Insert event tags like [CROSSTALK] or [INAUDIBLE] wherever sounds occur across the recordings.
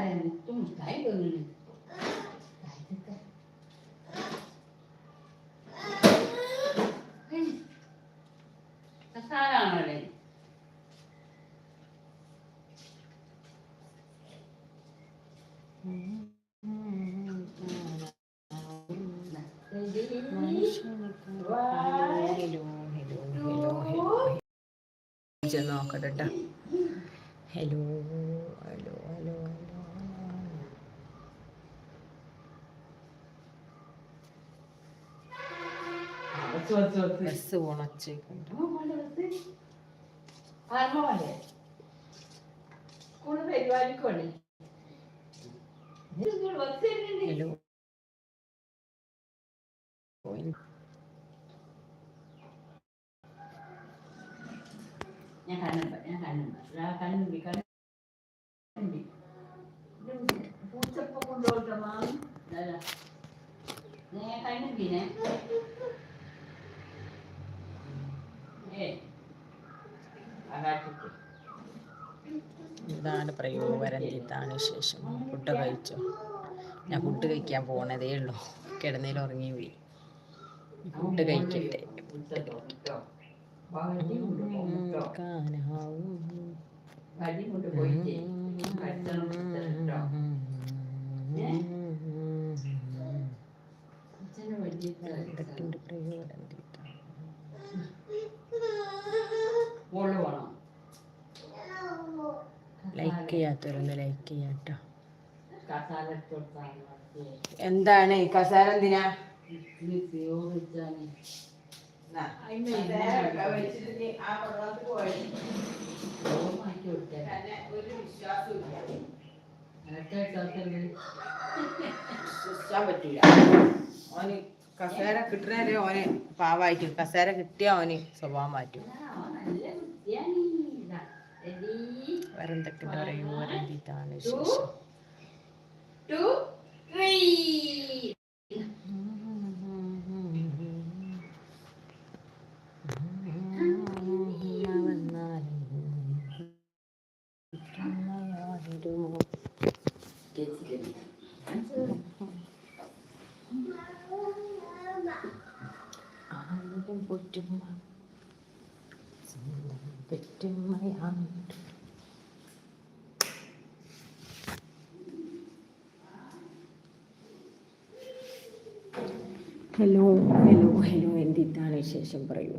മുത്തുണ്ടായിരുന്നു മുത്തും മുട്ടായി തോന്നുന്നു ഇതൊക്കെ. ഏയ്. കസാലാണല്ലേ ഹലോ ഹലോ ഹലോ ഹലോ നോക്കട്ടെ ട്ടാ. Hello hello hello hello bus ഉണച്ചേക്കുണ്ട് hello. ഞാൻ കണ്ണുണ്ട് ഞാൻ കണ്ണുണ്ട് കണ്ണുണ്ട് കണ്ണുണ്ടി ഇതാണ് പ്രയോവരം ഇതാണ് വിശേഷം ഫുഡ് കഴിച്ചോ ഞാൻ ഫുഡ് കഴിക്കാൻ പോണതേ ഉള്ളൂ കിടന്നേൽ ഉറങ്ങി പോയി ഫുഡ് കഴിക്കട്ടെ ഫുഡ് കഴിക്കട്ടെ പോയിട്ട് ലൈക്ക് ചെയ്യാത്തവരൊന്ന് ലൈക്ക് ചെയ്യാട്ടോ. എന്താണ്? ഈ കസാര എന്തിനാ പറ്റൂല. ഓന് കസേര കിട്ടണേ ഓന് പാവായിരിക്കും കസേര കിട്ടിയ ഓന് സ്വഭാവം മാറ്റും. വേറെ എന്തൊക്കെ പറയൂ എന്തിട്ടാണ് വിശേഷം ആയിരം പൊറ്റുമ്മ സ്വന്തം പെറ്റുമ്മയാണ് ഹലോ ഹലോ ഹലോ എന്തിട്ടാണ് വിശേഷം പറയൂ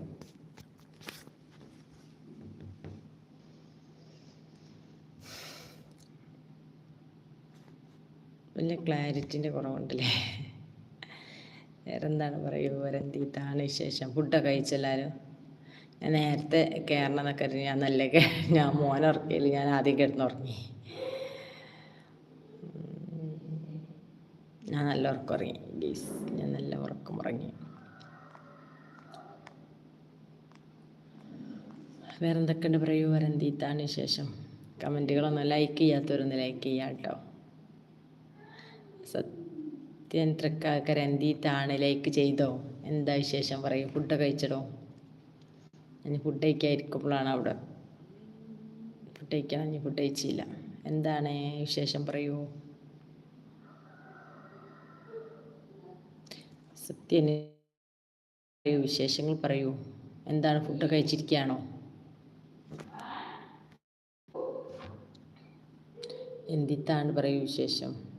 വലിയ ക്ലാരിറ്റിന്റെ കുറവുണ്ടല്ലേ? വേറെന്താണ് പറയൂ വേറെന്തിട്ടാണ് വിശേഷം. ഫുഡൊക്കെ കഴിച്ചെല്ലാവരും ഞാൻ നേരത്തെ കയറണം എന്നൊക്കെ ഞാൻ നല്ല ഞാൻ മോനെ ഉറക്കിയില്ല. ഞാൻ ആദ്യം കിടന്നുറങ്ങി. ഞാൻ നല്ല ഉറക്കം ഉറങ്ങി. ഗീസ് ഞാൻ നല്ല ഉറക്കം ഉറങ്ങി. വേറെ എന്തൊക്കെയുണ്ട് പറയൂ വരെ എന്തീത്താണ് വിശേഷം? കമന്റുകളൊന്നും ലൈക്ക് ചെയ്യാത്തവരൊന്ന് ലൈക്ക് ചെയ്യാം കേട്ടോ. സത്യൻ ട്രക്കാക്കര എന്തീത്താണ് ലൈക്ക് ചെയ്തോ? എന്താ വിശേഷം? പറയൂ ഫുഡ് കഴിച്ചടോ? ഇനി ഫുഡ് കഴിക്കാതിരിക്കുമ്പോഴാണ് അവിടെ. ഫുഡ് കഴിക്കാൻ ഇനി ഫുഡ് കഴിച്ചില്ല. എന്താണ് വിശേഷം പറയൂ? പറയൂ വിശേഷങ്ങൾ പറയൂ. എന്താണ് ഫുഡ് കഴിച്ചിരിക്കുകയാണോ? എന്തിത്താണ് പറയും വിശേഷം?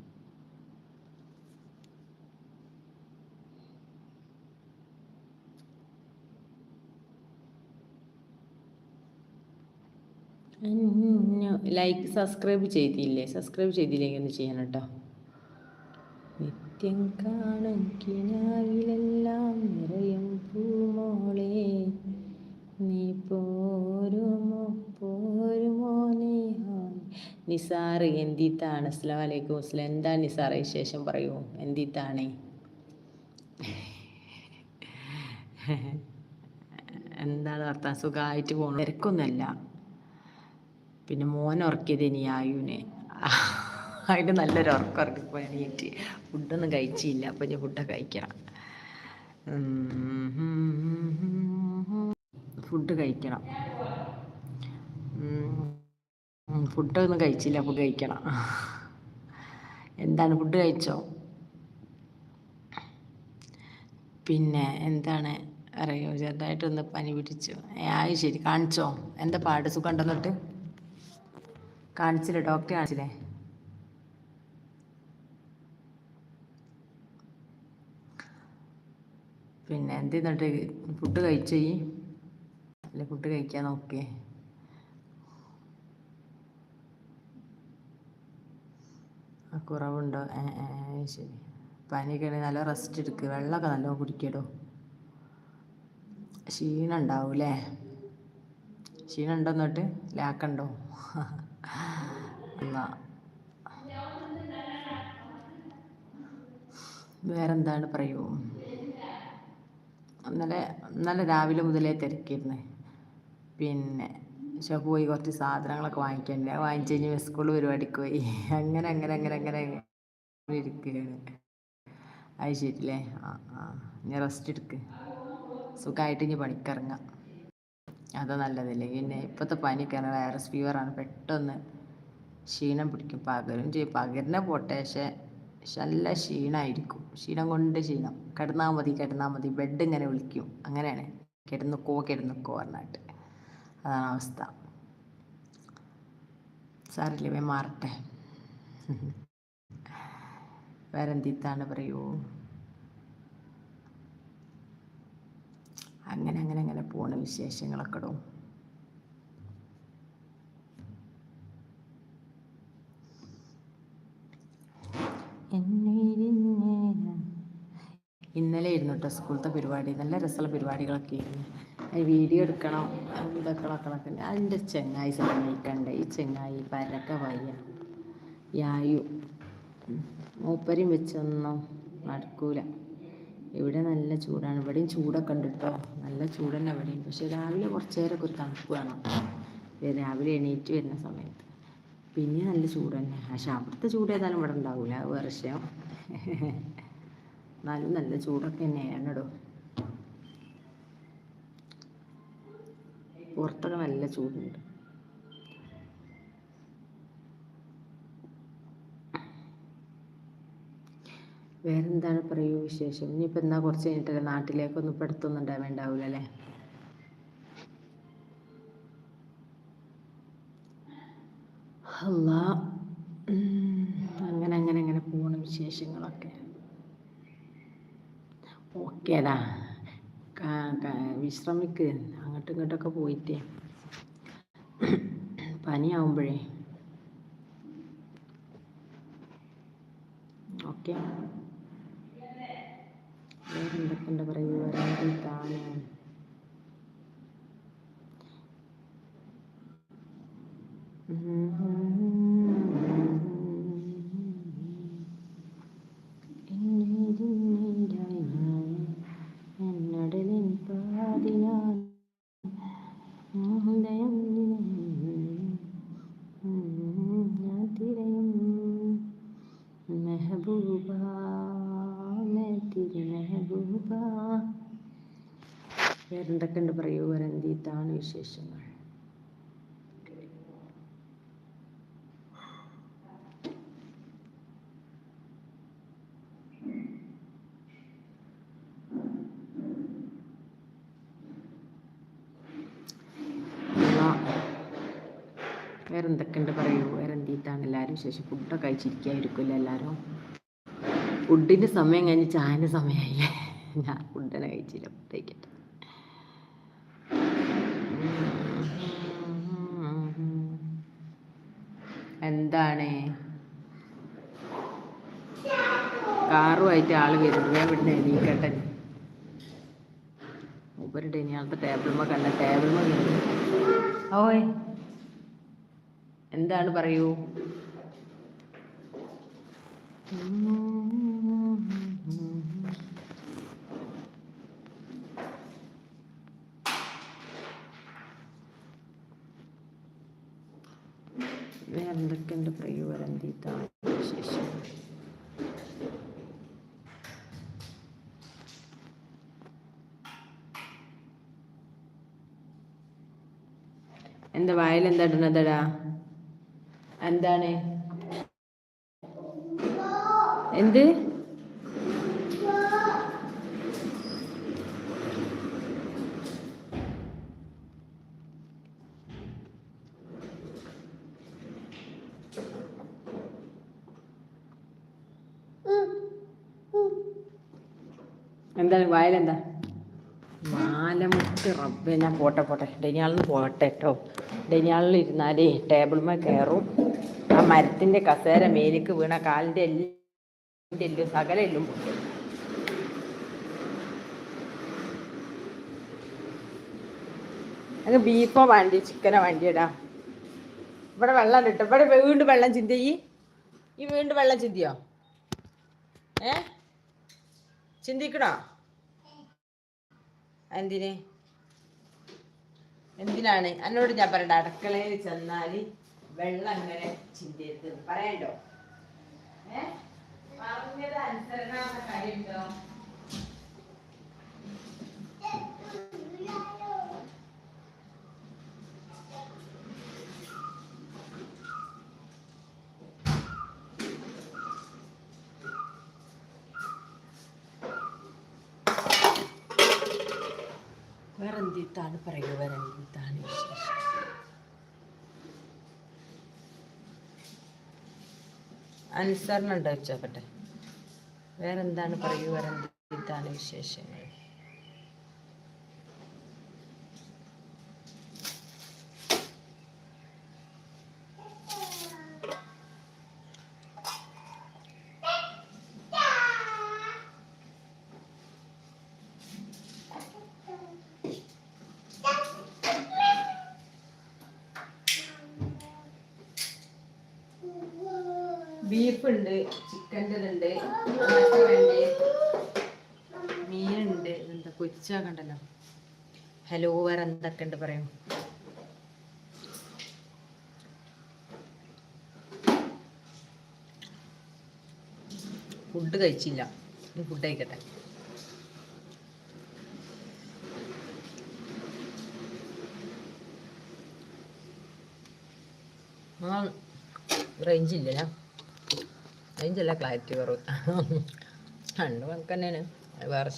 ലൈക്ക് സബ്സ്ക്രൈബ് ചെയ്തില്ലേ? സബ്സ്ക്രൈബ് ചെയ്തില്ലെങ്കിൽ ഒന്ന് ചെയ്യണം കേട്ടോ. നിത്യം കാണക്കിനാവിലെല്ലാം നിറയും പൂമോളെ. നീ പോരുമോ? പോരും നിസാറ് എന്തിത്താണ്? അസ്ലാം വലൈക്കും അസ്ലാം എന്താ നിസാറ് വിശേഷം? പറയൂ. എന്തിത്താണ്? എന്താണ് വർത്താൻ സുഖമായിട്ട് പോകണം തിരക്കൊന്നുമല്ല. പിന്നെ മോൻ ഉറക്കിയത് ഇനി ആയുനെ അതിന് നല്ലൊരു ഉറക്കം ഉറക്കി എണീറ്റ് ഫുഡൊന്നും കഴിച്ചില്ല. അപ്പം ഞാൻ ഫുഡൊക്കെ കഴിക്കണം. ഫുഡ് കഴിക്കണം. ഫുഡൊന്നും കഴിച്ചില്ല. ഫുഡ് കഴിക്കണം. എന്താണ് ഫുഡ് കഴിച്ചോ? പിന്നെ എന്താണ്? അറിയോ? ചെറുതായിട്ടൊന്ന് പനി പിടിച്ചു. ആയി ശരി. കാണിച്ചോ? എന്താ പാട്? സുഖം ഉണ്ടെന്നിട്ട് കാണിച്ചില്ലേ? ഡോക്ടറെ കാണിച്ചില്ലേ? പിന്നെ എന്ത് എന്നിട്ട്? ഫുഡ് കഴിച്ചോ ഈ? അല്ലെ ഫുഡ് കഴിക്കാൻ നോക്കിയേ. കുറവുണ്ടോ? ശരി. പനിയൊക്കെ ആണെങ്കിൽ നല്ല റെസ്റ്റ് എടുക്കുക വെള്ളമൊക്കെ നല്ലോണം കുടിക്കടോ. ക്ഷീണം ഉണ്ടാവും അല്ലേ ക്ഷീണം ഉണ്ടോ എന്നിട്ട് ലാക്കണ്ടോ? എന്നാ. വേറെന്താണ് പറയൂ? ഇന്നലെ ഇന്നലെ രാവിലെ മുതലേ തിരക്കിയിരുന്നേ പിന്നെ പക്ഷെ പോയി കുറച്ച് സാധനങ്ങളൊക്കെ വാങ്ങിക്കണ്ടേ വാങ്ങിച്ചു കഴിഞ്ഞ് സ്കൂൾ പരിപാടിക്ക് പോയി. [LAUGHS] അങ്ങനെ അങ്ങനെ അങ്ങനെ അങ്ങനെ ഇരിക്കുകയാണ്. അത് ശരിയല്ലേ? ആ ആ. ഇനി റെസ്റ്റ് എടുക്ക്. സുഖമായിട്ട് ഇനി പണിക്കിറങ്ങാം. അതാ നല്ലതല്ലേ. പിന്നെ ഇപ്പോഴത്തെ പനിയൊക്കെ വൈറസ് ഫീവറാണ് പെട്ടെന്ന് ക്ഷീണം പിടിക്കും. പകരും ചെയ്യും. പകരുന്ന പോട്ടെ. പക്ഷെ നല്ല ക്ഷീണമായിരിക്കും ക്ഷീണം കൊണ്ട് ക്ഷീണം. കിടന്നാൽ മതി കിടന്നാൽ മതി. ബെഡ് ഇങ്ങനെ വിളിക്കും. അങ്ങനെയാണ്. കിടന്നുക്കോ കിടന്നുക്കോ പറഞ്ഞിട്ട്. അതാണ് അവസ്ഥ. സാറില്ലേ മാറട്ടെ. വേറെ എന്തിത്താണ് പറയൂ? അങ്ങനെ അങ്ങനെ അങ്ങനെ പോണ വിശേഷങ്ങളൊക്കെ ഇടും ഇന്നലെ ആയിരുന്നു കേട്ടോ സ്കൂളത്തെ പരിപാടി. നല്ല രസമുള്ള പരിപാടികളൊക്കെ ആയിരുന്നു വീഡിയോ എടുക്കണം. ഇതൊക്കെ ആക്കണമൊക്കെ അതിന്റെ ചെങ്ങായി സമ്മതിക്കണ്ടേ ഈ ചെങ്ങായി പരക്ക വയ്യ. യായു. മൂപ്പരും വെച്ചൊന്നും നടക്കൂല. ഇവിടെ നല്ല ചൂടാണ്. ഇവിടെയും ചൂടൊക്കെ ഉണ്ട് കേട്ടോ നല്ല ചൂട് തന്നെ ഇവിടെയും. പക്ഷെ രാവിലെ കുറച്ച് നേരമൊക്കെ ഒരു തണുപ്പ് വേണം. രാവിലെ എണീറ്റ് വരുന്ന സമയത്ത്. പിന്നെ നല്ല ചൂട് തന്നെ. പക്ഷെ അവിടുത്തെ ചൂട് ഏതായാലും ഇവിടെ ഉണ്ടാവില്ല വേറെ വിഷയം. എന്നാലും നല്ല ചൂടൊക്കെ തന്നെയാണ് ഇടോ പുറത്തൊക്കെ നല്ല ചൂടുണ്ട്. വേറെന്താണ് പറയൂ വിശേഷം? ഇനിയിപ്പോൾ എന്താ കുറച്ച് കഴിഞ്ഞിട്ടല്ലേ നാട്ടിലേക്കൊന്നും ഇപ്പം അടുത്തൊന്നും ഉണ്ടാവേണ്ടാവില്ല അല്ലേ അല്ല അങ്ങനെ അങ്ങനെ അങ്ങനെ പോണ വിശേഷങ്ങളൊക്കെ. ഓക്കേടാ. വിശ്രമിക്ക്. അങ്ങോട്ടും ഇങ്ങോട്ടൊക്കെ പോയിട്ടേ. പനിയാവുമ്പോഴേ. ഓക്കെ. വേറെ എന്തൊക്കെയുണ്ട് പറയൂ വേറെ താനെ എന്നടലിൻ പാതിനാൽ ഹൃദയം ഞാൻ തിരയും മെഹബൂബ തിരി മെഹബൂബ വേറെന്തൊക്കെയുണ്ട് പറയൂ വരന്തീത്താണ് വിശേഷങ്ങൾ വേറെ എന്തൊക്കെയുണ്ട് പറയൂ? വേറെ എന്തിട്ടാണ് എല്ലാവരും ശേഷം ഫുഡൊക്കെ കഴിച്ചിരിക്കായിരിക്കുമല്ലോ എല്ലാവരും ഫുഡിന്റെ സമയം കഴിഞ്ഞ് ചായന്റെ സമയമായില്ലേ ഞാൻ ഫുഡിനെ കഴിച്ചില്ല ഫുഡ് എന്താണ്? കാറുമായിട്ട് ആൾ വരുന്നു. ഞാൻ ഇവിടുന്ന് എണീക്കട്ടെ. ഉപരുടെ ഇനി ആളത്തെ ടേബിൾമ കണ്ട ടേബിൾമ ഓയ്. എന്താണ് പറയൂ? വേറെ എന്തൊക്കെയുണ്ട് പറയൂ വരന്തീത്താണ് വിശേഷം. എന്താ വായിൽ എന്താ ഇടുന്നതടാ എന്താണ്? എന്ത്? എന്താണ്? വായലെന്താ? മാലമുട്ട് റബ്ബെ. ഞാൻ പോട്ടെ പോട്ടെ. ഡെനിയാളിന്ന് പോട്ടെ കേട്ടോ ഡെനിയാളിൽ ഇരുന്നാലേ ടേബിൾമേ കയറും. ആ മരത്തിന്റെ കസേര മേലേക്ക് വീണ കാലിന്റെ എല്ലിന്റെ എല്ലും സകല എല്ലും പൊട്ടും. അങ്ങ് ബീഫോ വേണ്ടി ചിക്കനോ വേണ്ടിയടാ. ഇവിടെ വെള്ളം കിട്ടും ഇവിടെ വീണ്ടും വെള്ളം ചിന്തി ഈ? വീണ്ടും വെള്ളം ചിന്തിയോ? ഏ? ചിന്തിക്കണോ? എന്തിന്? എന്തിനാണ്? എന്നോട് ഞാൻ പറയണ്ട. അടുക്കളയിൽ ചെന്നാൽ വെള്ളം അങ്ങനെ ചിന്തയത്ത് പറയണ്ടോ? ഏ? പറഞ്ഞത് അനുസരണ എന്ന കാര്യമുണ്ടോ? വേറെ എന്തിത്താണ് പറയുക വേറെ എന്തിത്താണ് വിശേഷം അനുസരണ ഉണ്ടോ ചോക്കട്ടെ വേറെ എന്താണ് പറയുക വേറെ വിശേഷങ്ങൾ? ബീഫ് ഉണ്ട് ചിക്കന്റെ ഉണ്ട് മീനുണ്ട് എന്താ കൊച്ചാക്കണ്ടല്ലോ കണ്ടല്ലോ ഹലോ വേറെ എന്തൊക്കെ ഉണ്ട് പറയൂ. ഫുഡ് കഴിച്ചില്ല. ഫുഡ് കഴിക്കട്ടെ. ആ റേഞ്ച് ഇല്ലല്ലോ ചില ക്ലാരിറ്റി കുറവ്. രണ്ട് കണക്ക് തന്നെയാണ്. വേറെ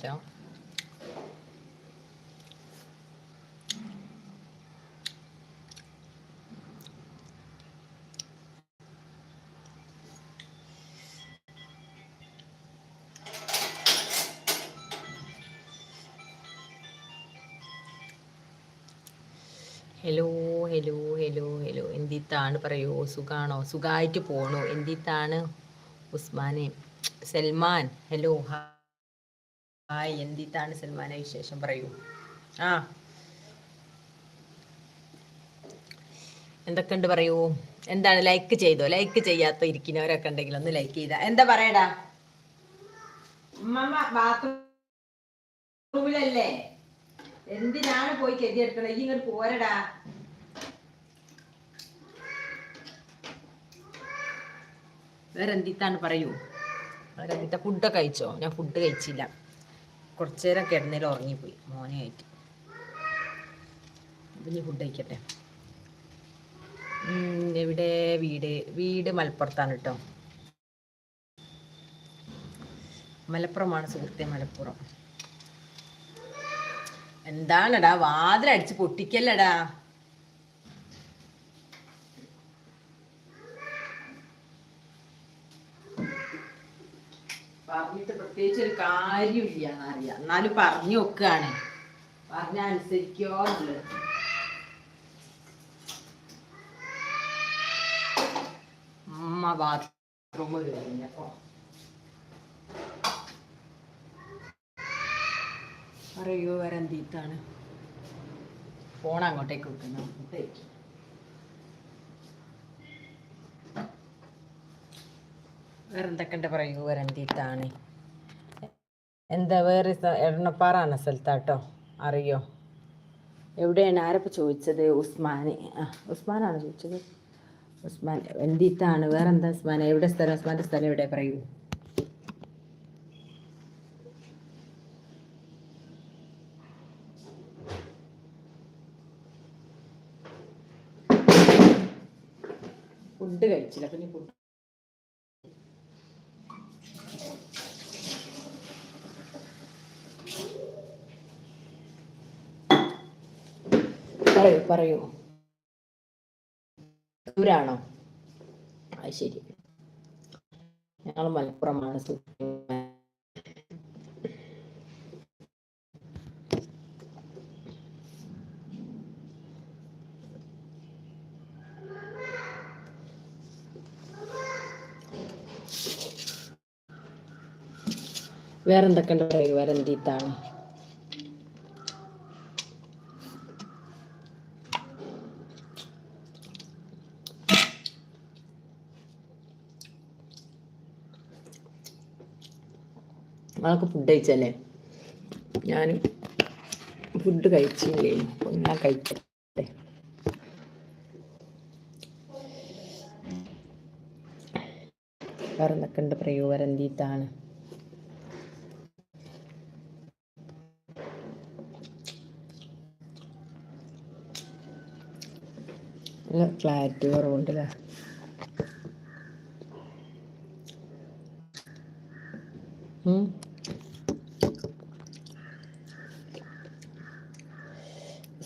ഹലോ ഹലോ ഹലോ ഹലോ. എന്തിത്താണ് പറയൂ? സുഖാണോ? സുഖമായിട്ട് പോണു. എന്തിത്താണ്? ഉസ്മാനെ. സൽമാൻ ഹലോ ഹായ് എന്തിത്താണ് സൽമാനെ വിശേഷം? പറയൂ. ആ. എന്തൊക്കെയുണ്ട് പറയൂ? എന്താണ് ലൈക്ക് ചെയ്തോ? ലൈക്ക് ചെയ്യാത്ത ഇരിക്കുന്നവരൊക്കെ ഉണ്ടെങ്കിൽ ഒന്ന് ലൈക്ക് ചെയ്ത. എന്താ പറയടാ? ബാത്റൂമിലല്ലേ എന്തിനാണ് പോയി കെതിയെടുക്കണത് ഇങ്ങനെ പോരടാ. വേറെ എന്തിത്താണ് പറയൂ? വേറെ എന്തിത്ത ഫുഡൊക്കെ കഴിച്ചോ? ഞാൻ ഫുഡ് കഴിച്ചില്ല. കുറച്ചു നേരം കിടന്നേരം ഉറങ്ങിപ്പോയി മോനെ ആയിട്ട്. ഞാൻ ഫുഡ് കഴിക്കട്ടെ. ഇവിടെ വീട്. വീട് മലപ്പുറത്താണ് കേട്ടോ മലപ്പുറമാണ് സുഹൃത്തെ മലപ്പുറം. എന്താണടാ? വാതിലടിച്ച് പൊട്ടിക്കല്ലടാ. പറഞ്ഞിട്ട് പ്രത്യേകിച്ച് ഒരു കാര്യമില്ല എന്നറിയാം എന്നാലും പറഞ്ഞു നോക്കുകയാണ് പറഞ്ഞ അനുസരിക്കോ എന്നുള്ളത് അമ്മ ബാത്റൂം കഴിഞ്ഞപ്പോ പറയൂ വരന്തീത്താണ് ഫോൺ അങ്ങോട്ടേക്ക് വെക്കുന്നു വേറെ എന്തൊക്കെ പറയൂ വരന്തീത്താണ് എന്താ വേറെ എണ്ണപ്പാറാണ് എടണപ്പാറാണ് സ്ഥലത്താട്ടോ അറിയോ? എവിടെയാണ്? ആരപ്പോൾ ചോദിച്ചത്? ഉസ്മാന്. ആ ഉസ്മാനാണ് ചോദിച്ചത്? ഉസ്മാൻ എന്തിത്താണ് വേറെ എന്താ ഉസ്മാൻ എവിടെ സ്ഥലം? ഉസ്മാന്റെ സ്ഥലം എവിടെ? പറയൂ. ഫുഡ് കഴിച്ചില്ല. പിന്നെ ഫുഡ് പറയൂ പറയൂ. ദൂരാണോ? അത് ശരി. ഞങ്ങൾ മലപ്പുറമാണ് സു- വേറെന്തൊക്കെ ഉണ്ട് നിങ്ങളൊക്കെ ഫുഡ് കഴിച്ചല്ലേ ഞാൻ ഫുഡ് കഴിച്ചില്ലേ? ഞാൻ കഴിക്കട്ടെ. വേറെ എന്തൊക്കെ ഉണ്ട് പറയൂ വേറെ എന്തിത്താണ് നല്ല ക്ലാരിറ്റി കുറവുണ്ടല്ലേ ഉം.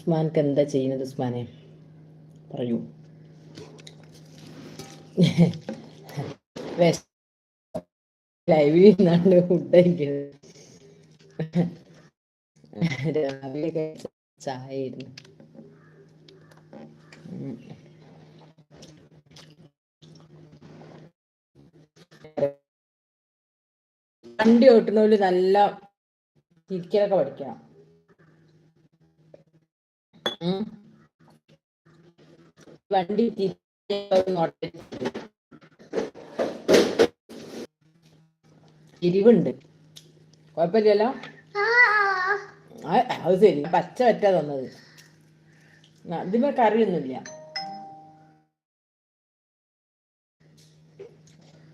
ഉസ്മാൻക്ക് എന്താ ചെയ്യുന്നത് ഉസ്മാനെ? പറയൂ ലൈവിൽ നിന്നാണ്ട് ഫുഡ് കഴിക്കുന്നത് രാവിലെ കഴിച്ച ചായ ആയിരുന്നു വണ്ടി ഓട്ടുന്നവര് നല്ല ഇരിക്കലൊക്കെ പഠിക്കണം. വണ്ടി തിരിവുണ്ട് കുഴപ്പമില്ലല്ലോ? അത് ശരി. പച്ച പറ്റാ തന്നത് ആ, ഇതിന്മേൽ കറിയൊന്നുമില്ല.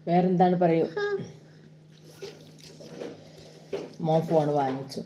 വേറെന്താണ് പറയൂ? മോ ഫോൺ വാങ്ങിച്ചു.